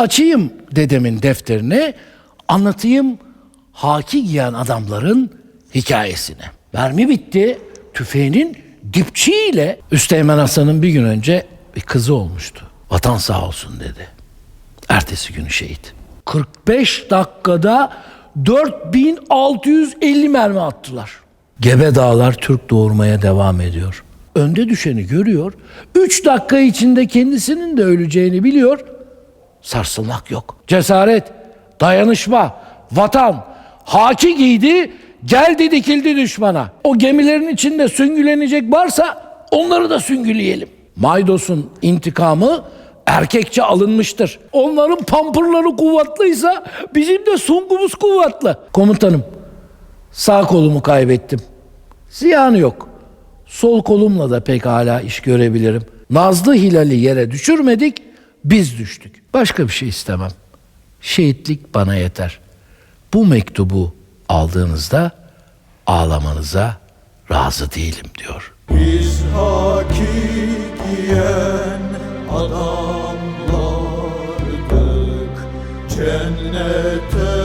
Açayım dedemin defterini, anlatayım haki giyen adamların hikayesini. Mermi bitti, tüfeğinin dipçiyle Üsteğmen Hasan'ın bir gün önce bir kızı olmuştu. Vatan sağ olsun dedi. Ertesi günü şehit. 45 dakikada 4650 mermi attılar. Gebe dağlar Türk doğurmaya devam ediyor. Önde düşeni görüyor. 3 dakika içinde kendisinin de öleceğini biliyor. Sarsılmak yok. Cesaret, dayanışma, vatan, haki giydi, geldi dikildi düşmana. O gemilerin içinde süngülenecek varsa onları da süngüleyelim. Maydos'un intikamı erkekçe alınmıştır. Onların pampurları kuvvetliysa bizim de sungumuz kuvvetli. Komutanım, sağ kolumu kaybettim. Ziyanı yok. Sol kolumla da pek hala iş görebilirim. Nazlı Hilal'i yere düşürmedik, biz düştük. Başka bir şey istemem. Şehitlik bana yeter. Bu mektubu aldığınızda ağlamanıza razı değilim diyor. Biz haki adamlardık cennete